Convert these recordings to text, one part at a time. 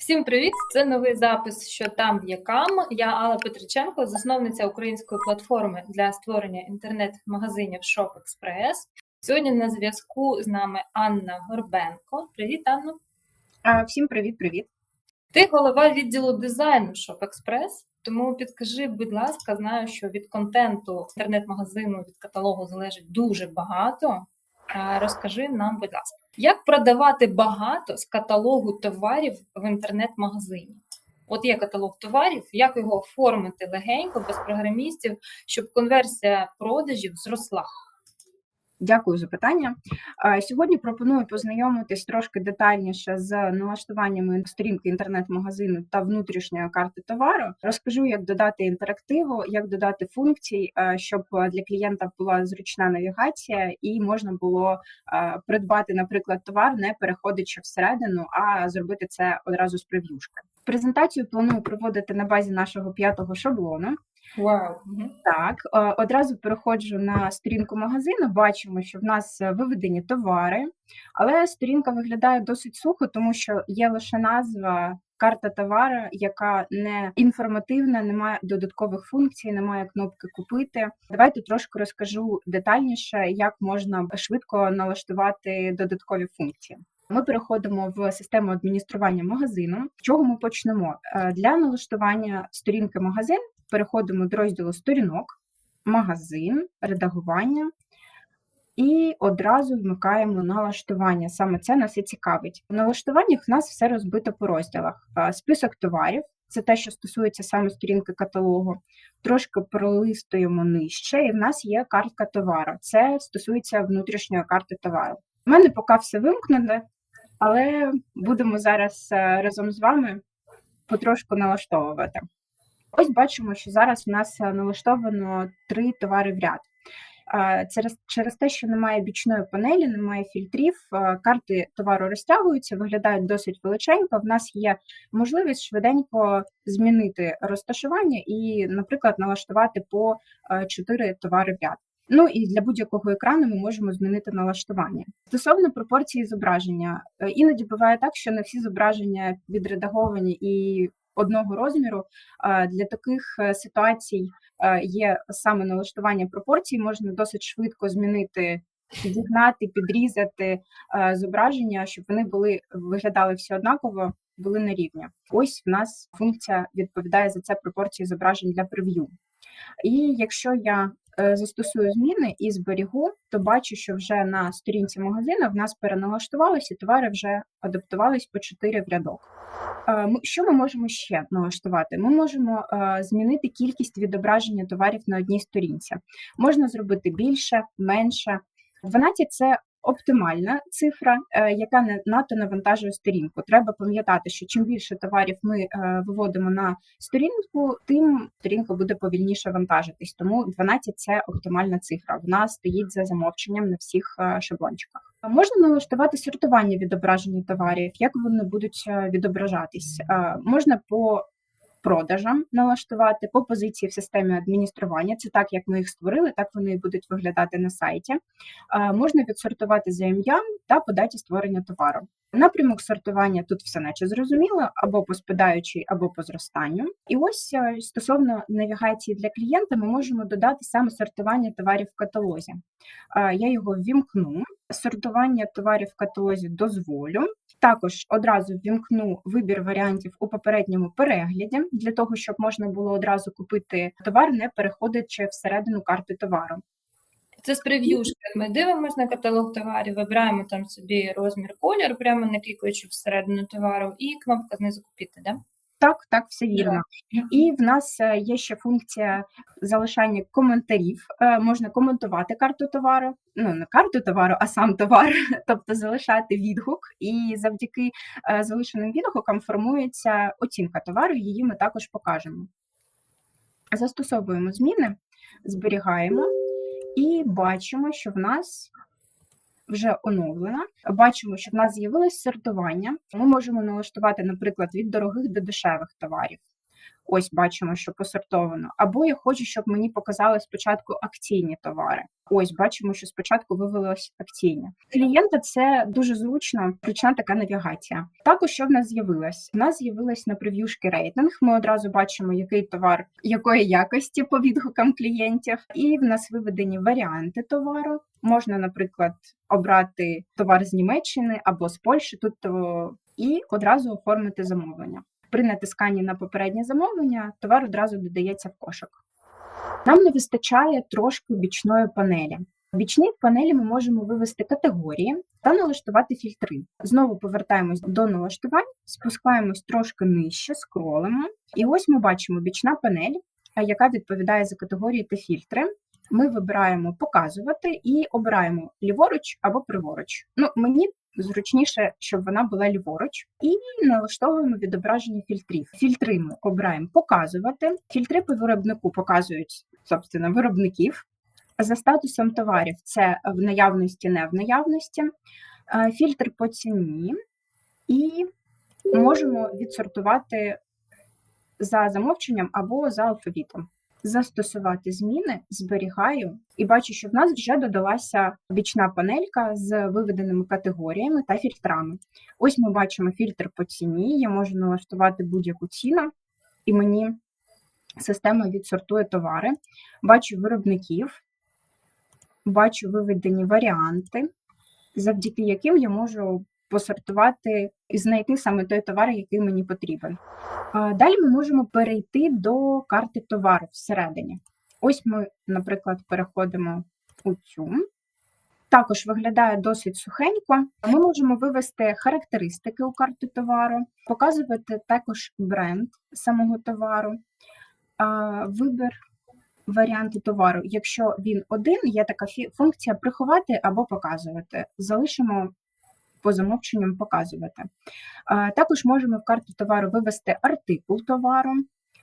Всім привіт! Це новий запис, що там є кам. Я Алла Петриченко, засновниця української платформи для створення інтернет-магазинів Shop Express. Сьогодні на зв'язку з нами Анна Горбенко. Привіт, Анна. А, Всім привіт-привіт. Ти голова відділу дизайну Shop Express, тому підкажи, будь ласка, знаю, що від контенту інтернет-магазину від каталогу залежить дуже багато. А Розкажи нам, будь ласка, як продавати багато з каталогу товарів в інтернет-магазині? От є каталог товарів, як його оформити легенько, без програмістів, щоб конверсія продажів зросла. Дякую за питання. Сьогодні пропоную познайомитись трошки детальніше з налаштуваннями сторінки інтернет-магазину та внутрішньої карти товару. Розкажу, як додати інтерактиву, як додати функцій, е, щоб для клієнта була зручна навігація і можна було придбати, наприклад, товар, не переходячи всередину, а зробити це одразу з прев'юшки. Презентацію планую проводити на базі нашого п'ятого шаблону. Мгм. Так, е, одразу переходжу на сторінку магазину. Бачимо, що в нас е, виведені товари, але сторінка виглядає досить сухо, тому що є лише назва. Карта товара, яка не інформативна, немає додаткових функцій, немає кнопки купити. Давайте трошки розкажу детальніше, як можна швидко налаштувати додаткові функції. Ми переходимо в систему адміністрування магазину. Чого ми почнемо? Е, Для налаштування сторінки магазин переходимо до розділу сторінок, магазин, редагування і одразу вмикаємо налаштування. Саме це нас і цікавить. В налаштуваннях в нас все розбито по розділах. Список товарів це те, що стосується саме сторінки каталогу. Трошки пролистуємо нижче, і в нас є картка товару. Це стосується внутрішньої карти товару. У мене поки все вимкнене, але будемо зараз е, разом з вами потрошку налаштовувати. Ось бачимо, що зараз в нас е, налаштовано три товари в ряд. Через, через те, що немає бічної панелі, немає фільтрів, е, карти товару розтягуються, виглядають досить величенько. В нас є можливість швиденько змінити розташування і, наприклад, налаштувати по 4 товари в ряд. Ну і для будь-якого екрану ми можемо змінити налаштування. Стосовно пропорції зображення, е, іноді буває так, що не всі зображення відредаговані і одного розміру. Для таких е, ситуацій е, є саме налаштування пропорцій. Можна досить швидко змінити, підігнати, підрізати зображення, щоб вони були виглядали всі однаково, були на рівні. Ось в нас функція відповідає за це пропорції зображень для прев'ю. І якщо я застосую зміни і зберігу, то бачу, що вже на сторінці магазину в нас переналаштувалися, товари вже адаптувались по 4 в рядок. Е, Що ми можемо ще налаштувати? Ми можемо е, змінити кількість відображення товарів на одній сторінці. Можна зробити більше, менше. 12 – це оптимальна цифра, е, яка не надто навантажує сторінку. Треба пам'ятати, що чим більше товарів ми е, виводимо на сторінку, тим сторінка буде повільніше вантажитись. Тому 12 – це оптимальна цифра. Вона стоїть за замовченням на всіх е, шаблончиках. Можна налаштувати сортування відображення товарів, як вони будуть відображатись. Можна по продажам налаштувати по позиції в системі адміністрування. Це так, як ми їх створили, так вони і будуть виглядати на сайті. Е, Можна відсортувати за ім'ям та по даті створення товару. Напрямок сортування тут все наче зрозуміло, або по спадаючій, або по зростанню. І ось е, стосовно навігації для клієнта, ми можемо додати саме сортування товарів в каталозі. Е, Я його ввімкну. Сортування товарів в каталозі дозволю. Також одразу ввімкну вибір варіантів у попередньому перегляді для того, щоб можна було одразу купити товар, не переходячи всередину карти товару. Це з прев'юшки. Ми дивимося на каталог товарів, вибираємо там собі розмір колір, прямо не клікаючи всередину товару, і кнопка знизу купити, да? Так, так, все вірно. І в нас е, є ще функція залишання коментарів. Е, Можна коментувати карту товару, ну не карту товару, а сам товар, тобто залишати відгук. І завдяки е, залишеним відгукам формується оцінка товару. Її ми також покажемо. Застосовуємо зміни, зберігаємо і бачимо, що в нас вже оновлена. Бачимо, що в нас з'явилось сортування. Ми можемо налаштувати, наприклад, від дорогих до дешевих товарів. Ось бачимо, що посортовано. Або я хочу, щоб мені показали спочатку акційні товари. Ось бачимо, що спочатку вивелось акційні. Клієнта це дуже зручно, зручна така навігація. Також що в нас з'явилось? У нас з'явилось на прев'юшки рейтинг. Ми одразу бачимо, який товар якої якості по відгукам клієнтів, і в нас виведені варіанти товару. Можна, наприклад, обрати товар з Німеччини або з Польщі, тут і одразу оформити замовлення. При натисканні на попереднє замовлення товар одразу додається в кошик. Нам не вистачає трошки бічної панелі. В бічній панелі ми можемо вивести категорії та налаштувати фільтри. Знову повертаємось до налаштувань, спускаємось трошки нижче, скролимо. І ось ми бачимо бічна панель, яка відповідає за категорії та фільтри. Ми вибираємо показувати і обираємо ліворуч або праворуч. Ну, мені зручніше, щоб вона була ліворуч, і налаштовуємо відображення фільтрів. Фільтри ми обираємо показувати. Фільтри по виробнику показують собственно виробників. За статусом товарів це в наявності, не в наявності. Е, Фільтр по ціні, і можемо відсортувати за замовченням або за алфавітом. Застосувати зміни, зберігаю і бачу, що в нас вже додалася бічна панелька з виведеними категоріями та фільтрами. Ось ми бачимо фільтр по ціні. Я можу налаштувати будь-яку ціну, і мені система відсортує товари. Бачу виробників, бачу виведені варіанти, завдяки яким я можу посортувати і знайти саме той товар, який мені потрібен. Далі ми можемо перейти до карти товару всередині. Ось ми, наприклад, переходимо у цю. Також виглядає досить сухенько. Ми можемо вивести характеристики у карти товару, показувати також бренд самого товару, вибір варіанти товару. Якщо він один, є така функція приховати або показувати. Залишимо по замовченням показувати. Також можемо в карту товару вивести артикул товару.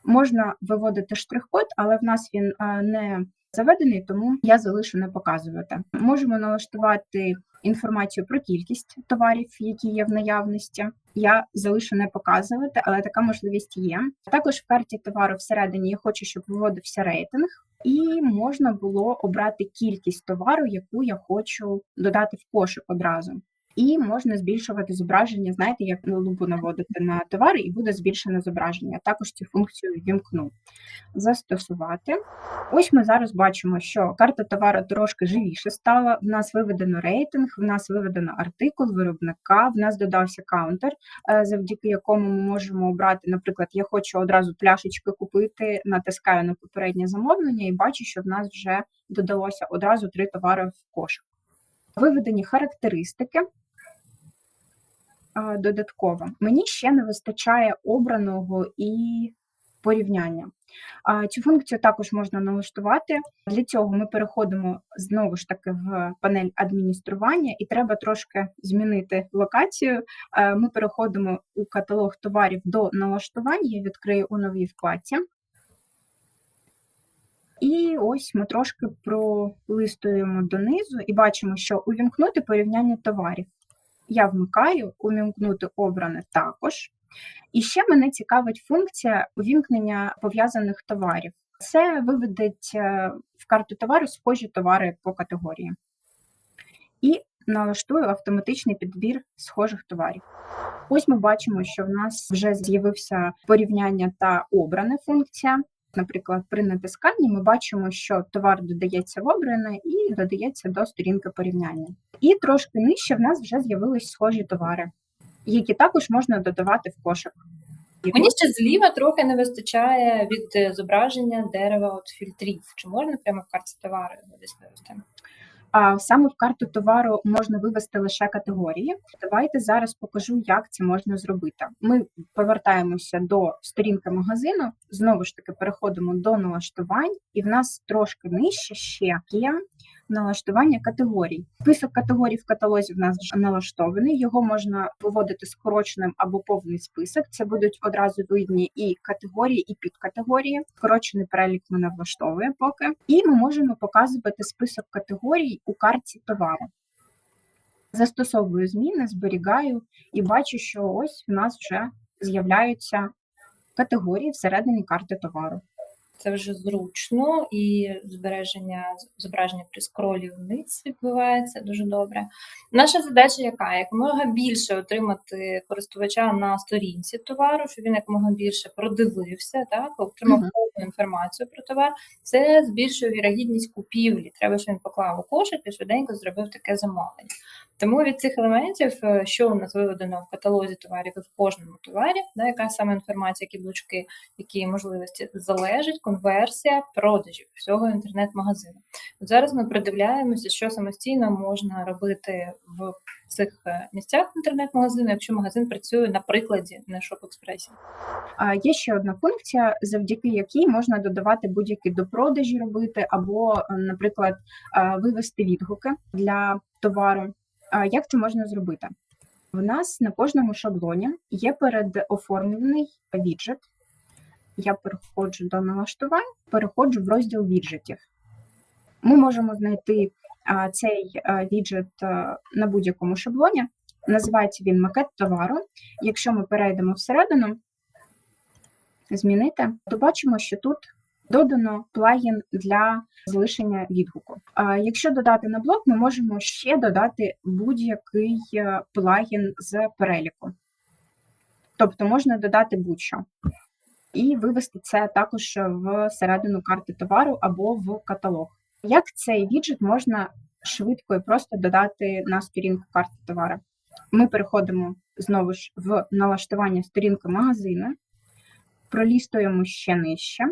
Можна виводити штрих-код, але в нас він не заведений, тому я залишу не показувати. Можемо налаштувати інформацію про кількість товарів, які є в наявності. Я залишу не показувати, але така можливість є. Також в карті товару всередині я хочу, щоб виводився рейтинг, і можна було обрати кількість товару, яку я хочу додати в кошик одразу. І можна збільшувати зображення, знаєте, як на лупу наводити на товари, і буде збільшене зображення. Також цю функцію вімкну. Застосувати. Ось ми зараз бачимо, що карта товару трошки живіше стала. В нас виведено рейтинг, в нас виведено артикул виробника, в нас додався каунтер, е, завдяки якому ми можемо обрати, наприклад, я хочу одразу пляшечки купити, натискаю на попереднє замовлення і бачу, що в нас вже додалося одразу три товари в кошик. Виведені характеристики додатково. Мені ще не вистачає обраного і порівняння. Цю функцію також можна налаштувати. Для цього ми переходимо знову ж таки в панель адміністрування, і треба трошки змінити локацію. Ми переходимо у каталог товарів до налаштувань. Я відкрию у новій вкладці. І ось ми трошки пролистуємо донизу і бачимо, що увімкнути порівняння товарів. Я вмикаю, увімкнути обране також. І ще мене цікавить функція увімкнення пов'язаних товарів. Це виведеть е, в карту товару схожі товари по категорії. І налаштую автоматичний підбір схожих товарів. Ось ми бачимо, що в нас вже з'явився порівняння та обрана функція. Наприклад, при натисканні ми бачимо, що товар додається в обране і додається до сторінки порівняння. І трошки нижче в нас вже з'явились схожі товари, які також можна додавати в кошик. Мені ще зліва трохи не вистачає від е, зображення дерева от фільтрів. Чи можна прямо в карті товару десь вивести? Саме в карту товару можна вивести лише категорії. Давайте зараз покажу, як це можна зробити. Ми повертаємося до сторінки магазину, знову ж таки переходимо до налаштувань, і в нас трошки нижче ще є налаштування категорій. Список категорій в каталозі в нас вже налаштований. Його можна виводити скороченим або повний список. Це будуть одразу видні і категорії, і підкатегорії. Скорочений перелік мене влаштовує поки. І ми можемо показувати список категорій у карті товару. Застосовую зміни, зберігаю і бачу, що ось в нас вже з'являються категорії всередині карти товару. Це вже зручно і збереження зображення при скролі вниз відбувається дуже добре. Наша задача яка? Якомога більше отримати користувача на сторінці товару, щоб він якомога більше продивився, так, отримав повну інформацію про товар. Це збільшує вірогідність купівлі. Треба, щоб він поклав у кошик і швиденько зробив таке замовлення. Тому від цих елементів, е, що у нас виведено в каталозі товарів і в кожному товарі, да, яка саме інформація, які блочки, які можливості залежить конверсія продажів всього інтернет-магазину. От зараз ми придивляємося, що самостійно можна робити в цих е, місцях інтернет-магазину, якщо магазин працює на прикладі на Shop-Express. А є ще одна функція, завдяки якій можна додавати будь-які допродажі робити, або, наприклад, вивести відгуки для товару. Як це можна зробити? В нас на кожному шаблоні є передоформлений віджит. Я переходжу до налаштувань, переходжу в розділ віджитів. Ми можемо знайти цей віджит на будь-якому шаблоні. Називається він макет товару. Якщо ми перейдемо всередину, змінити, то бачимо, що тут додано плагін для залишення відгуку. А якщо додати на блок, ми можемо ще додати будь-який е, плагін з переліку. Тобто можна додати будь-що. І вивести це також в середину карти товару або в каталог. Як цей віджит можна швидко і просто додати на сторінку карти товару? Ми переходимо знову ж в налаштування сторінки магазину, пролістуємо ще нижче,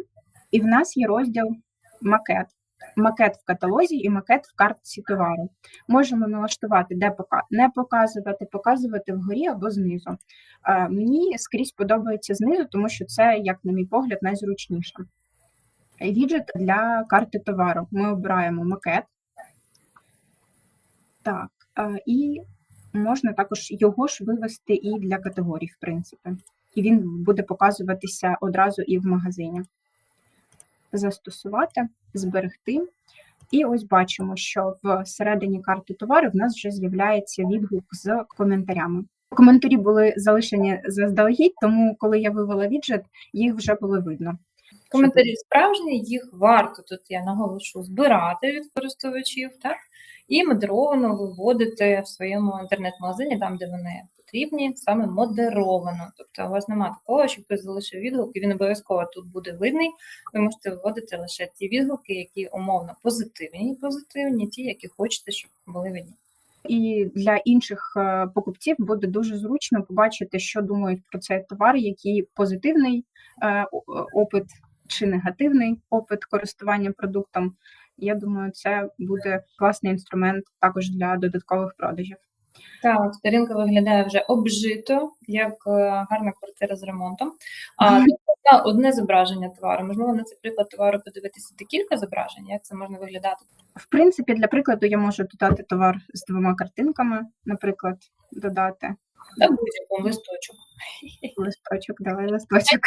і в нас є розділ макет. Макет в каталозі і макет в картці товару. Можемо налаштувати, де не показувати, показувати вгорі або знизу. Мені скрізь подобається знизу, тому що це, як на мій погляд, найзручніше. Віджит для карти товару. Ми обираємо макет. Так, і можна також його ж вивести і для категорій, в принципі. І він буде показуватися одразу і в магазині. Застосувати, зберегти. І ось бачимо, що всередині карти товару в нас вже з'являється відгук з коментарями. Коментарі були залишені заздалегідь, тому коли я вивела віджит, їх вже було видно. Коментарі справжні, їх варто тут я наголошу збирати від користувачів, так? І модеровано виводити в своєму інтернет-магазині, там, де вони потрібні, саме модеровано. Тобто у вас немає такого, що хтось залишив відгук, і він обов'язково тут буде видний. Ви можете виводити лише ті відгуки, які умовно позитивні, і позитивні, ті, які хочете, щоб були видні. І для інших е, покупців буде дуже зручно побачити, що думають про цей товар, який позитивний е, опит чи негативний опит користування продуктом. Я думаю, це буде класний інструмент також для додаткових продажів. Так, сторінка виглядає вже обжито, як е, гарна квартира з ремонтом. А тут одне зображення товару. Можливо, на цей приклад товару подивитися декілька зображень, як це можна виглядати. В принципі, для прикладу, я можу додати товар з двома картинками, наприклад, додати На будь-якому листочок. листочок, давай листочок.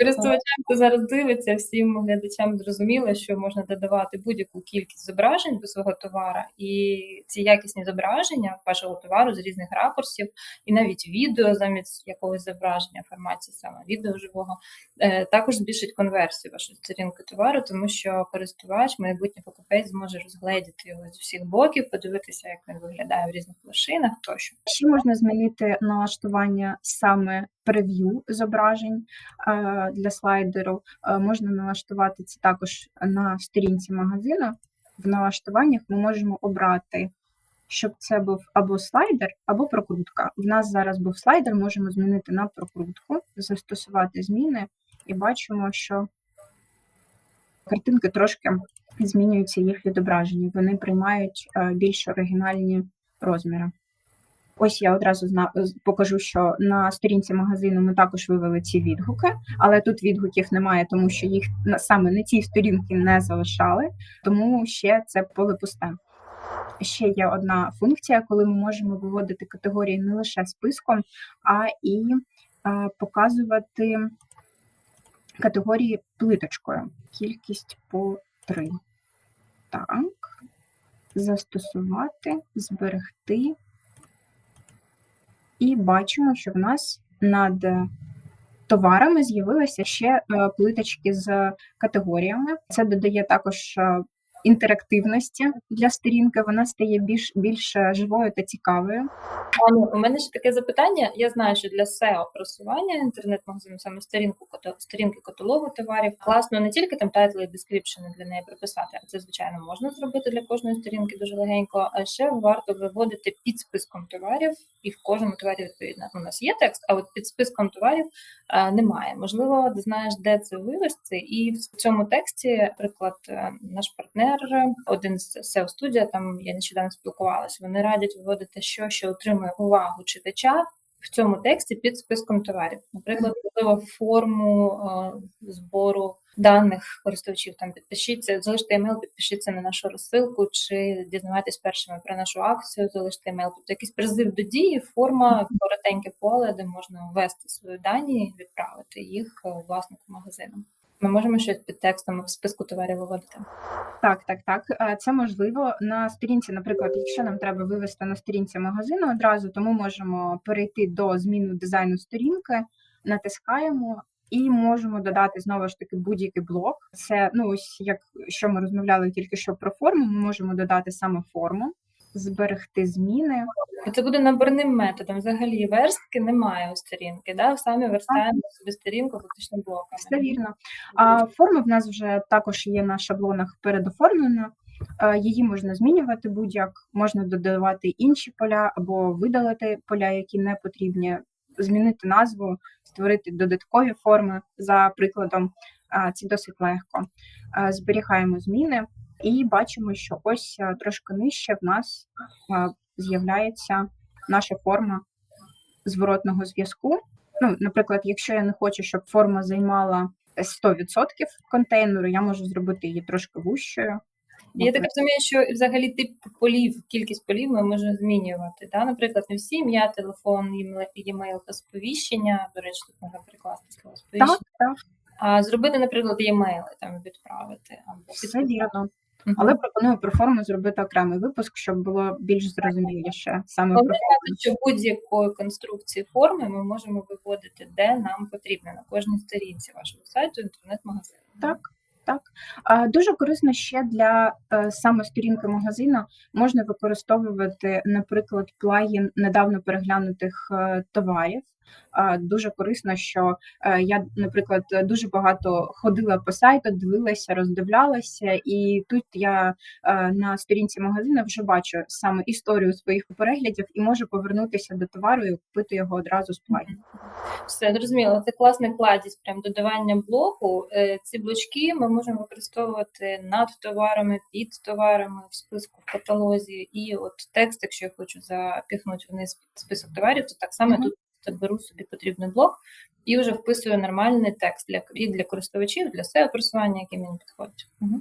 Користувачам, хто зараз дивиться, всім глядачам зрозуміло, що можна додавати будь-яку кількість зображень до свого товара, і ці якісні зображення вашого товару з різних ракурсів, і навіть відео замість якогось зображення, формації саме відео живого, е, також збільшить конверсію вашої сторінки товару, тому що користувач, майбутній покупець зможе розгледіти його з усіх боків, подивитися, як він виглядає в різних площинах тощо. Ще можна змінити налаштування саме прев'ю зображень е, для слайдеру. Е, Можна налаштувати це також на сторінці магазину. В налаштуваннях ми можемо обрати, щоб це був або слайдер, або прокрутка. В нас зараз був слайдер, можемо змінити на прокрутку, застосувати зміни, і бачимо, що картинки трошки змінюються їх відображення. Вони приймають е, більш оригінальні розміри. Ось я одразу зна... покажу, що на сторінці магазину ми також вивели ці відгуки, але тут відгуків немає, тому що їх саме на цій сторінці не залишали, тому ще це поле пусте. Ще є одна функція, коли ми можемо виводити категорії не лише списком, а і е, показувати категорії плиточкою. Кількість по три. Так. Застосувати, зберегти. І бачимо, що в нас над товарами з'явилися ще е, плиточки з категоріями. Це додає також е, інтерактивності для сторінки. Вона стає більш більш е, живою та цікавою. Аню, у мене ще таке запитання. Я знаю, що для SEO просування інтернет-магазину, саме сторінку сторінки каталогу товарів, класно не тільки там тайтли і дескріпшени для неї прописати, а це звичайно можна зробити для кожної сторінки дуже легенько. А ще варто виводити під списком товарів, і в кожному товарі відповідно у нас є текст, а от під списком товарів а, немає. Можливо, ти знаєш, де це вивести, і в цьому тексті, наприклад, е, наш партнер, один з SEO студія, там я нещодавно спілкувалася. Вони радять виводити що, що отримує увагу читача в цьому тексті під списком товарів. Наприклад, можливо, форму е, збору даних користувачів. Там підпишіться, залиште емейл, підпишіться на нашу розсилку, чи дізнавайтесь першими про нашу акцію, залиште емейл. Тобто якийсь призив до дії, форма, коротеньке поле, де можна ввести свої дані і відправити їх е, власнику магазину. Ми можемо щось під текстом в списку товарів виводити. Так, так, так. Це можливо на сторінці. Наприклад, якщо нам треба вивести на сторінці магазину одразу, то ми можемо перейти до зміни дизайну сторінки, натискаємо і можемо додати знову ж таки будь-який блок. Це ну ось як що ми розмовляли тільки що про форму. Ми можемо додати саме форму, зберегти зміни. Це буде наборним методом. Взагалі верстки немає у сторінки. Да? Самі верстаємо собі сторінку фактично блоками. Все вірно. А форма в нас вже також є на шаблонах передоформлена. Її можна змінювати будь-як, можна додавати інші поля або видалити поля, які не потрібні, змінити назву, створити додаткові форми за прикладом. Це досить легко. Зберігаємо зміни і бачимо, що ось е, трошки нижче в нас е, з'являється наша форма зворотного зв'язку. Ну, наприклад, якщо я не хочу, щоб форма займала 100% контейнеру, я можу зробити її трошки вущою. Я так розумію, що взагалі тип полів, кількість полів ми можемо змінювати. Да? Наприклад, не всі ім'я, телефон, імейл- та сповіщення. До речі, тут можна перекласти слово сповіщення. Так, так, А зробити, наприклад, емейли там відправити або все вірно. Але пропоную про форму зробити окремий випуск, щоб було більш зрозуміліше саме про Пам'ятати, що будь-якої конструкції форми ми можемо виводити, де нам потрібно на кожній сторінці вашого сайту, інтернет-магазину. Так. Так, дуже корисно ще для е, саме сторінки магазину можна використовувати, наприклад, плагін недавно переглянутих е, товарів. Дуже корисно, що е, я, наприклад, дуже багато ходила по сайту, дивилася, роздивлялася, і тут я на сторінці магазину вже бачу саме історію своїх переглядів і можу повернутися до товару і купити його одразу з плагіну. Все зрозуміло. Це класний кладість, прям додавання блоку. Ці блочки ми можемо використовувати над товарами, під товарами в списку в каталозі. І от текст, якщо я хочу запіхнути вниз список товарів, то так само Мгм. тут я беру собі потрібний блок і вже вписую нормальний текст для і для користувачів, для SEO просування, які мені підходять. Угу.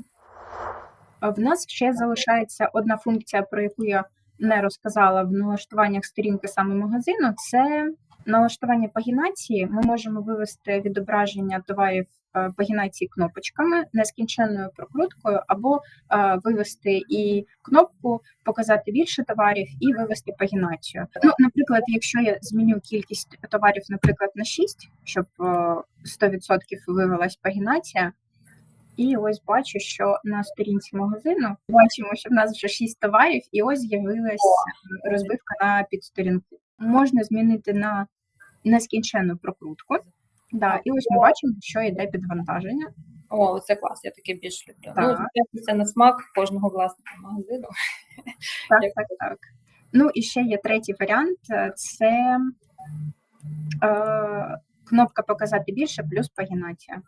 В нас ще залишається одна функція, про яку я не розказала в налаштуваннях сторінки саме магазину. Це налаштування пагінації. Ми можемо вивести відображення товарів е, пагінації кнопочками нескінченною прокруткою, або е, вивести і кнопку, показати більше товарів і вивести пагінацію. Ну, наприклад, якщо я зміню кількість товарів, наприклад, на 6, щоб е, 100% вивелась пагінація, і ось бачу, що на сторінці магазину бачимо, що в нас вже 6 товарів, і ось з'явилася розбивка на підсторінку. Можна змінити на нескінченну прокрутку. Да, і ось ми бачимо, що йде підвантаження. О, це клас, я таке більш люблю. Так. Ну, це на смак кожного власника магазину. Так, так, так. Ну і ще є третій варіант: е, це е, кнопка показати більше плюс пагінація.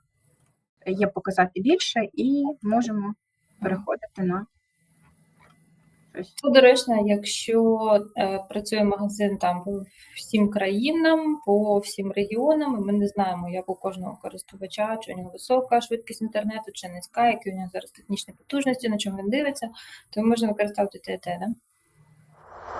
Є показати більше, і можемо переходити на щось. Доречно, якщо е, працює магазин там по всім країнам, по всім регіонам, і ми не знаємо, як у кожного користувача, чи у нього висока швидкість інтернету, чи низька, які у нього зараз технічні потужності, на чому він дивиться, то можна використовувати те, да?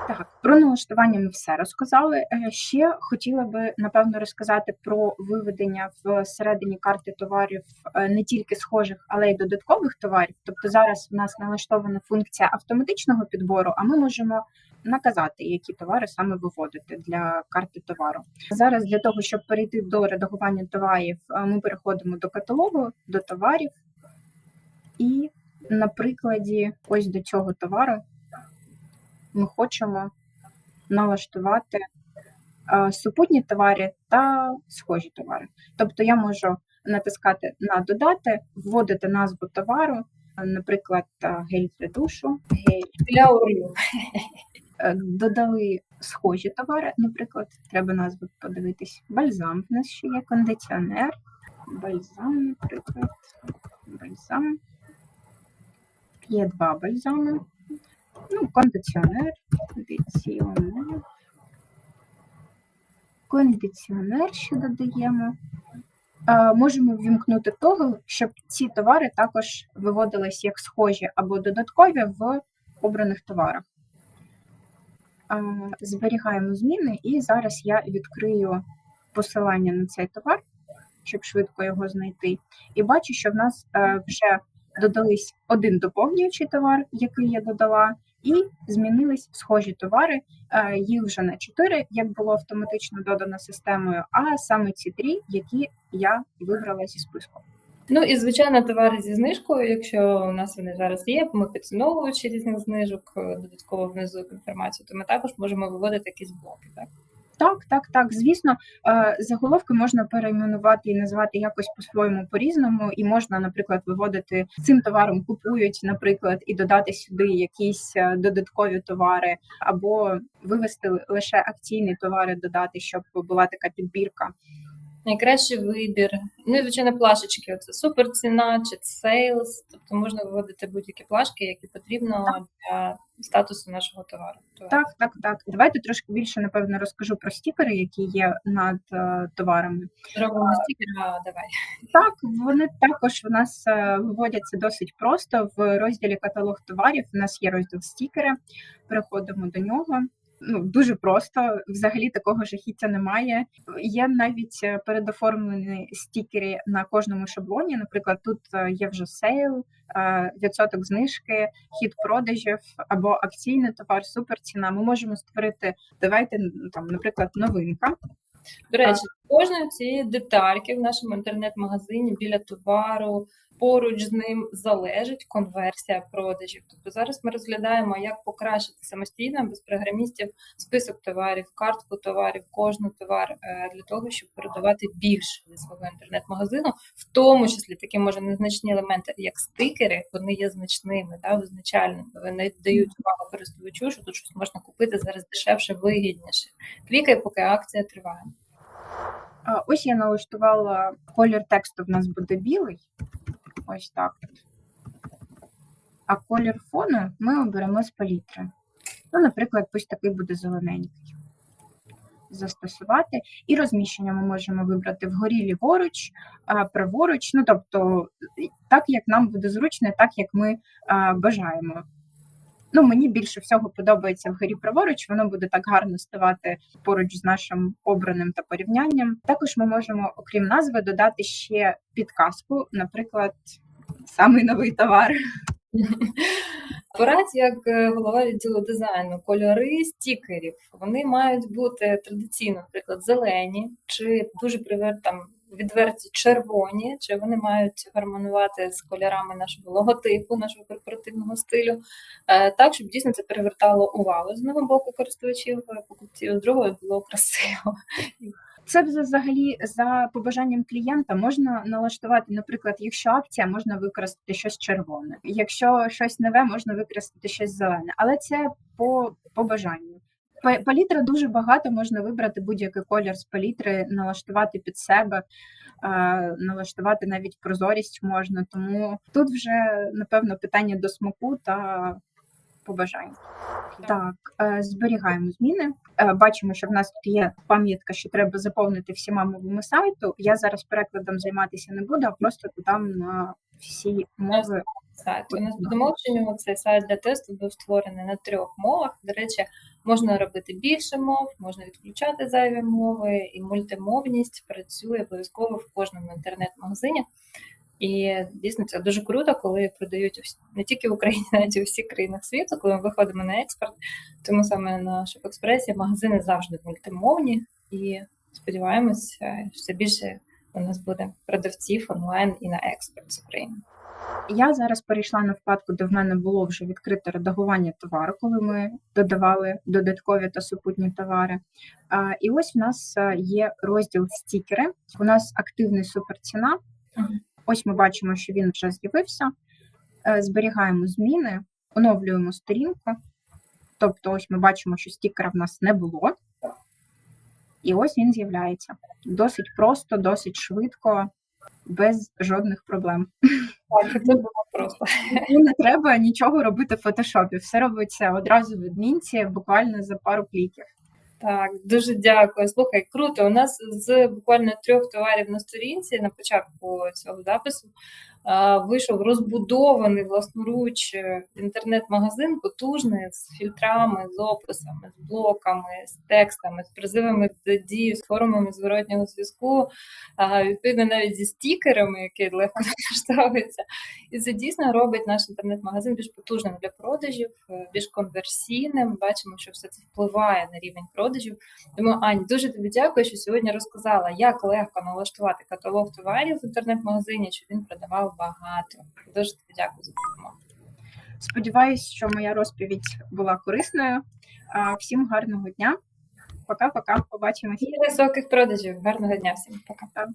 Так, про налаштування ми все розказали. Е, Ще хотіла би напевно розказати про виведення всередині карти товарів е, не тільки схожих, але й додаткових товарів. Тобто зараз в нас налаштована функція автоматичного підбору, а ми можемо наказати, які товари саме виводити для карти товару. Зараз для того, щоб перейти до редагування товарів, е, ми переходимо до каталогу, до товарів, і на прикладі ось до цього товару ми хочемо налаштувати е, супутні товари та схожі товари. Тобто я можу натискати на додати, вводити назву товару, е, наприклад, е, гель для душу, гель Для. Е, Додали схожі товари, наприклад, треба назву подивитись. Бальзам в нас ще є кондиціонер. Бальзам, наприклад. Бальзам. Є два бальзами. Ну, кондиціонер. Кондиціонер. Кондиціонер ще додаємо. Можемо ввімкнути того, щоб ці товари також виводились як схожі або додаткові в обраних товарах. Зберігаємо зміни, і зараз я відкрию посилання на цей товар, щоб швидко його знайти. І бачу, що в нас е, вже додались один доповнюючий товар, який я додала, і змінились схожі товари. Е, Їх вже не чотири, як було автоматично додано системою, а саме ці три, які я вибрала зі списку. Ну і звичайно, товари зі знижкою. Якщо у нас вони зараз є, ми підсумовуючи різних знижок, е, додатково внизу інформацію, то ми також можемо виводити якісь блоки. Так Так, так, так. Звісно, е, заголовки можна перейменувати і назвати якось по-своєму по-різному, і можна, наприклад, виводити цим товаром купують, наприклад, і додати сюди якісь е, додаткові товари, або вивести лише акційні товари, додати, щоб була така підбірка. Найкращий вибір. Ну і звичайно, плашечки. Оце супер ціна чи сейлс. Тобто можна виводити будь-які плашки, які потрібно для статусу нашого товару. Так, так, так. Давайте трошки більше, напевно, розкажу про стікери, які є над е, товарами. Робимо стікер, а давай. Так, вони також в нас е, виводяться досить просто. В розділі каталог товарів у нас є розділ стікери. Переходимо до нього. Ну дуже просто, взагалі такого жахіття немає. Є навіть е, передоформлені стікери на кожному шаблоні. Наприклад, тут е, є вже сейл, е, відсоток знижки, хід продажів або акційний товар, суперціна. Ми можемо створити. Давайте там, наприклад, новинка. До речі, кожної цієї детальки в нашому інтернет-магазині біля товару, поруч з ним залежить конверсія продажів. Тобто зараз ми розглядаємо, як покращити самостійно без програмістів список товарів, картку товарів, кожну товар е, для того, щоб продавати більше зі свого інтернет-магазину, в тому числі такі може незначні елементи, як стикери, вони є значними, да, визначальними. Вони дають увагу користувачу, що тут щось можна купити зараз дешевше, вигідніше. Клікай, поки акція триває. Ось я налаштувала колір тексту. В нас буде білий. Ось так. А колір фону ми оберемо з палітри. Ну, наприклад, ось такий буде зелененький. Застосувати. І розміщення ми можемо вибрати вгорі ліворуч, праворуч. Ну, тобто, так, як нам буде зручно, так, як ми бажаємо. Ну, мені більше всього подобається в вгорі праворуч, воно буде так гарно ставати поруч з нашим обраним та порівнянням. Також ми можемо, окрім назви, додати ще підказку, наприклад, самий новий товар. Порадь як е, голова відділу дизайну, кольори стікерів вони мають бути традиційно, наприклад, зелені чи дуже привер, там, відверті червоні, чи вони мають гармонувати з кольорами нашого логотипу, нашого корпоративного стилю, е, так, щоб дійсно це привертало увагу з одного боку користувачів, е, покупців, з другого було красиво. Це взагалі за побажанням клієнта можна налаштувати, наприклад, якщо акція, можна використати щось червоне, якщо щось нове, можна використати щось зелене, але це по, по бажанню. Па- Палітра дуже багато, можна вибрати будь-який колір з палітри, налаштувати під себе, налаштувати навіть прозорість можна. Тому тут вже напевно питання до смаку та побажань. Так, е, зберігаємо зміни. Е, Бачимо, що в нас тут є пам'ятка, що треба заповнити всіма мовами сайту. Я зараз перекладом займатися не буду, а просто додам на всі мови. сайт. У нас по замовченню цей сайт для тесту був створений на трьох мовах. До речі, можна робити більше мов, можна відключати зайві мови, і мультимовність працює обов'язково в кожному інтернет-магазині. І дійсно це дуже круто, коли продають не тільки в Україні, навіть у всіх країнах світу, коли ми виходимо на експорт. Тому саме на Шопекспресі магазини завжди мультимовні і сподіваємося, все більше у нас буде продавців онлайн і на експорт з України. Я зараз перейшла на вкладку, де в мене було вже відкрите редагування товару, коли ми додавали додаткові та супутні товари. І ось в нас є розділ стікери. У нас активний суперціна. Ось ми бачимо, що він вже з'явився. Е, Зберігаємо зміни, оновлюємо сторінку. Тобто, ось ми бачимо, що стікера в нас не було. І ось він з'являється. Досить просто, досить швидко, без жодних проблем. Так, це було просто. І не треба нічого робити в фотошопі. Все робиться одразу в адмінці, буквально за пару кліків. Так, дуже дякую. Слухай, круто. У нас з буквально трьох товарів на сторінці на початку цього запису вийшов розбудований власноруч е, інтернет-магазин, потужний з фільтрами, з описами, з блоками, з текстами, з призивами до дії, з форумами зворотнього зв'язку, відповідно навіть зі стікерами, які легко налаштовуються. І це дійсно робить наш інтернет-магазин більш потужним для продажів, е, більш конверсійним. Бачимо, що все це впливає на рівень продажів. Тому Ань, дуже тобі дякую, що сьогодні розказала, як легко налаштувати каталог товарів в інтернет-магазині, щоб він продавав багато. Дуже тобі дякую за допомогу. Сподіваюсь, що моя розповідь була корисною. Всім гарного дня. Пока-пока. Побачимось. І високих продажів. Гарного дня всім. Пока.